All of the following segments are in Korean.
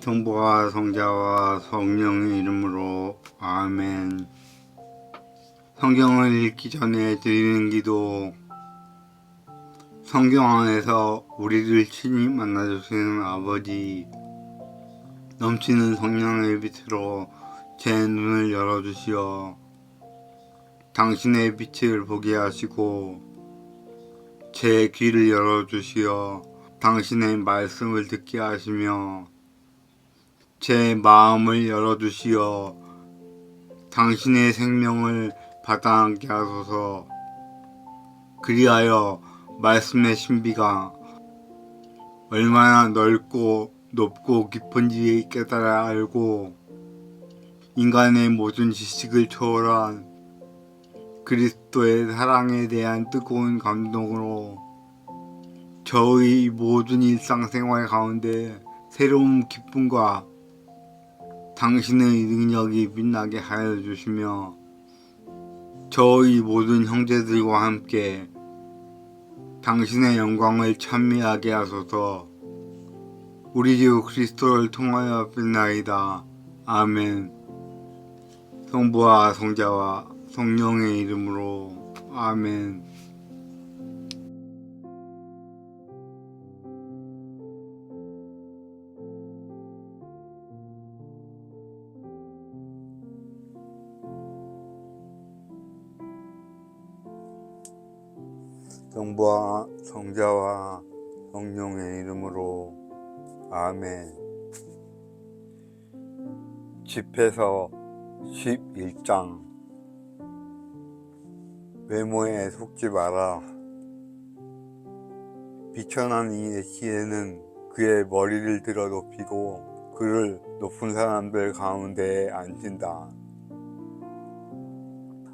성부와 성자와 성령의 이름으로 아멘. 성경을 읽기 전에 드리는 기도. 성경 안에서 우리를 친히 만나주시는 아버지, 넘치는 성령의 빛으로 제 눈을 열어주시어 당신의 빛을 보게 하시고 제 귀를 열어주시어 당신의 말씀을 듣게 하시며 제 마음을 열어주시어 당신의 생명을 받아안게 하소서. 그리하여 말씀의 신비가 얼마나 넓고 높고 깊은지 깨달아 알고 인간의 모든 지식을 초월한 그리스도의 사랑에 대한 뜨거운 감동으로 저의 모든 일상생활 가운데 새로운 기쁨과 당신의 능력이 빛나게 하여 주시며 저의 모든 형제들과 함께 당신의 영광을 찬미하게 하소서. 우리 주 그리스도를 통하여 빛나이다. 아멘. 성부와 성자와 성령의 이름으로. 아멘 성부와 성자와 성령의 이름으로. 아멘. 집에서 11장. 외모에 속지 마라. 비천한 이의 시에는 그의 머리를 들어 높이고 그를 높은 사람들 가운데에 앉힌다.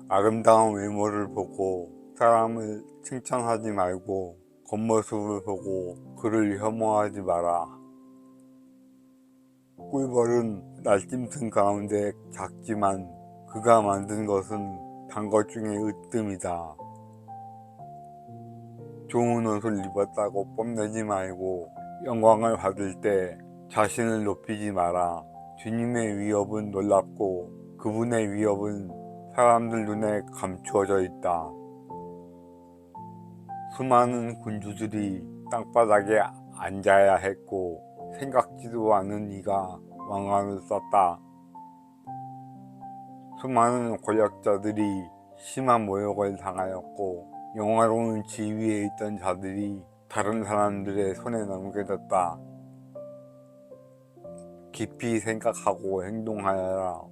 아름다운 외모를 보고 사람을 칭찬하지 말고 겉모습을 보고 그를 혐오하지 마라. 꿀벌은 날짐승 가운데 작지만 그가 만든 것은 단 것 중에 으뜸이다. 좋은 옷을 입었다고 뽐내지 말고 영광을 받을 때 자신을 높이지 마라. 주님의 위협은 놀랍고 그분의 위협은 사람들 눈에 감추어져 있다. 수많은 군주들이 땅바닥에 앉아야 했고 생각지도 않은 이가 왕관을 썼다. 수많은 권력자들이 심한 모욕을 당하였고 영화로운 지위에 있던 자들이 다른 사람들의 손에 넘겨졌다. 깊이 생각하고 행동하여라.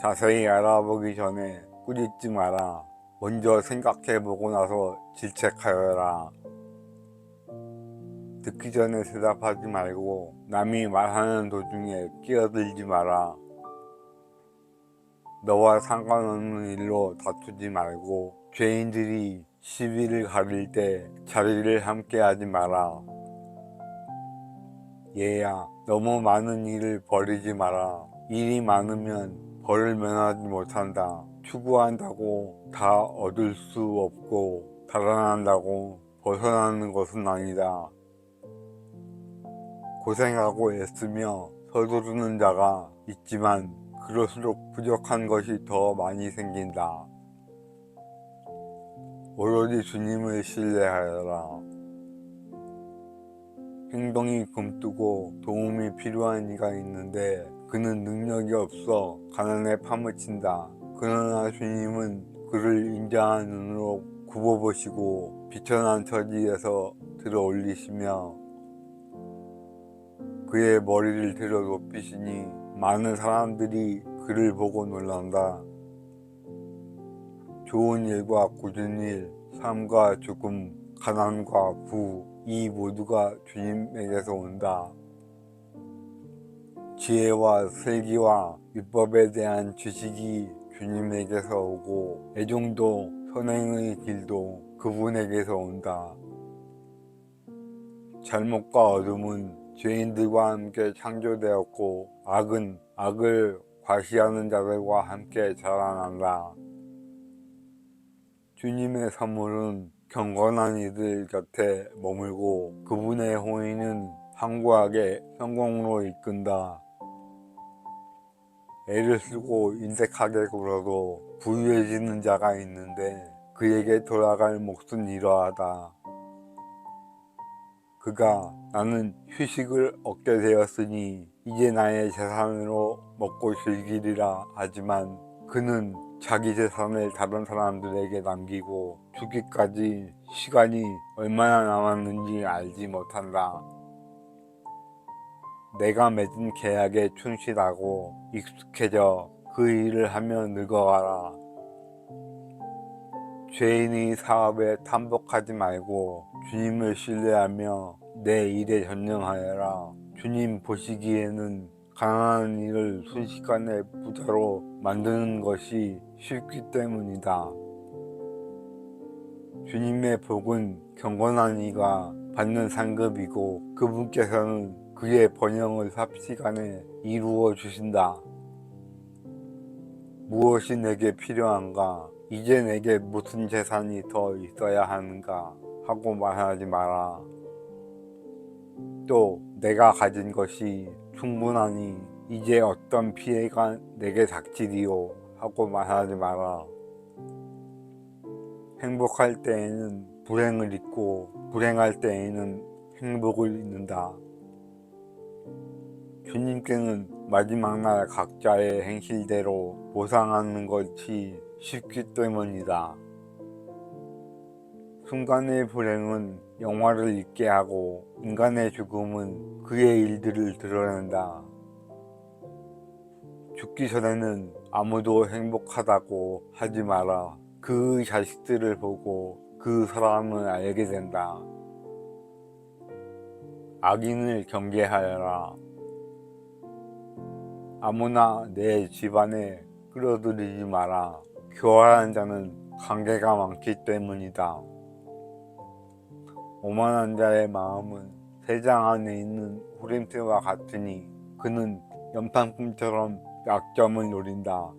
자세히 알아보기 전에 꾸짖지 마라. 먼저 생각해보고 나서 질책하여라. 듣기 전에 대답하지 말고 남이 말하는 도중에 끼어들지 마라. 너와 상관없는 일로 다투지 말고 죄인들이 시비를 가릴 때 자리를 함께 하지 마라. 얘야, 너무 많은 일을 벌이지 마라. 일이 많으면 벌을 면하지 못한다. 추구한다고 다 얻을 수 없고 달아난다고 벗어나는 것은 아니다. 고생하고 애쓰며 서두르는 자가 있지만 그럴수록 부족한 것이 더 많이 생긴다. 오로지 주님을 신뢰하여라. 행동이 금뜨고 도움이 필요한 이가 있는데 그는 능력이 없어 가난에 파묻힌다. 그러나 주님은 그를 인자한 눈으로 굽어보시고 비천한 처지에서 들어 올리시며 그의 머리를 들어 높이시니 많은 사람들이 그를 보고 놀란다. 좋은 일과 굳은 일, 삶과 죽음, 가난과 부, 이 모두가 주님에게서 온다. 지혜와 슬기와 율법에 대한 지식이 주님에게서 오고 애종도 선행의 길도 그분에게서 온다. 잘못과 어둠은 죄인들과 함께 창조되었고 악은 악을 과시하는 자들과 함께 자라난다. 주님의 선물은 경건한 이들 곁에 머물고 그분의 호의는 항구하게 성공으로 이끈다. 애를 쓰고 인색하게 굴어도 부유해지는 자가 있는데 그에게 돌아갈 몫은 이러하다. 그가 나는 휴식을 얻게 되었으니 이제 나의 재산으로 먹고 즐기리라 하지만 그는 자기 재산을 다른 사람들에게 남기고 죽기까지 시간이 얼마나 남았는지 알지 못한다. 내가 맺은 계약에 충실하고 익숙해져 그 일을 하며 늙어가라. 죄인의 사업에 탐복하지 말고 주님을 신뢰하며 내 일에 전념하여라. 주님 보시기에는 가난한 일을 순식간에 부자로 만드는 것이 쉽기 때문이다. 주님의 복은 경건한 이가 받는 상급이고 그분께서는 그의 번영을 삽시간에 이루어 주신다. 무엇이 내게 필요한가? 이제 내게 무슨 재산이 더 있어야 하는가? 하고 말하지 마라. 또 내가 가진 것이 충분하니 이제 어떤 피해가 내게 닥치리요? 하고 말하지 마라. 행복할 때에는 불행을 잊고 불행할 때에는 행복을 잊는다. 주님께는 마지막 날 각자의 행실대로 보상하는 것이 쉽기 때문이다. 순간의 불행은 영화를 잊게 하고 인간의 죽음은 그의 일들을 드러낸다. 죽기 전에는 아무도 행복하다고 하지 마라. 그 자식들을 보고 그 사람을 알게 된다. 악인을 경계하여라. 아무나 내 집안에 끌어들이지 마라. 교활한 자는 관계가 많기 때문이다. 오만한 자의 마음은 세장 안에 있는 후림새와 같으니 그는 연판품처럼 약점을 노린다.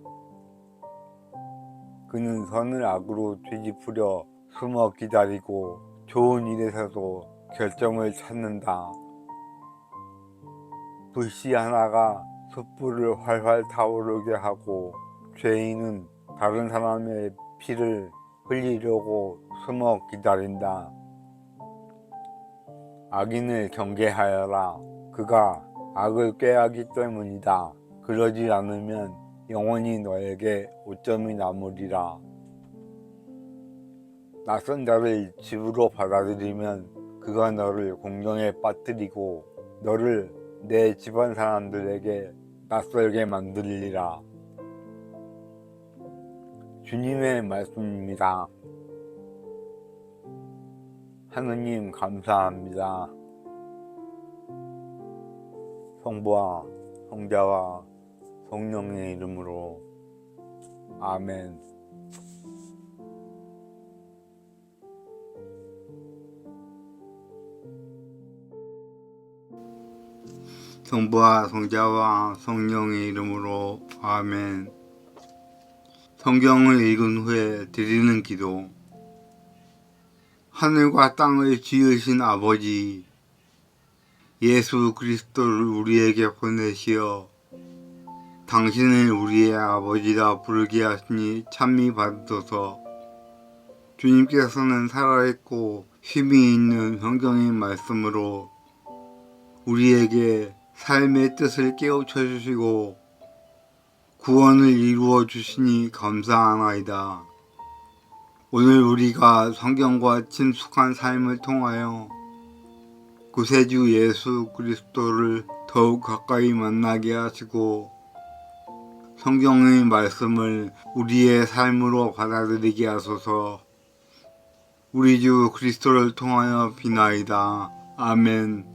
그는 선을 악으로 뒤집으려 숨어 기다리고 좋은 일에서도 결정을 찾는다. 불씨 하나가 숯불을 활활 타오르게 하고 죄인은 다른 사람의 피를 흘리려고 숨어 기다린다. 악인을 경계하여라. 그가 악을 꾀하기 때문이다. 그러지 않으면 영원히 너에게 오점이 남으리라. 낯선 자를 집으로 받아들이면 그가 너를 공경에 빠뜨리고 너를 내 집안 사람들에게 낯설게 만들리라. 주님의 말씀입니다. 하느님 감사합니다. 성부와 성자와 성령의 이름으로 아멘. 성부와 성자와 성령의 이름으로 아멘. 성경을 읽은 후에 드리는 기도. 하늘과 땅을 지으신 아버지, 예수 그리스도를 우리에게 보내시어 당신을 우리의 아버지라 부르게 하시니 찬미 받으소서. 주님께서는 살아있고 힘이 있는 성경의 말씀으로 우리에게 삶의 뜻을 깨우쳐 주시고 구원을 이루어 주시니 감사하나이다. 오늘 우리가 성경과 친숙한 삶을 통하여 구세주 예수 그리스도를 더욱 가까이 만나게 하시고 성경의 말씀을 우리의 삶으로 받아들이게 하소서 우리 주 그리스도를 통하여 비나이다. 아멘.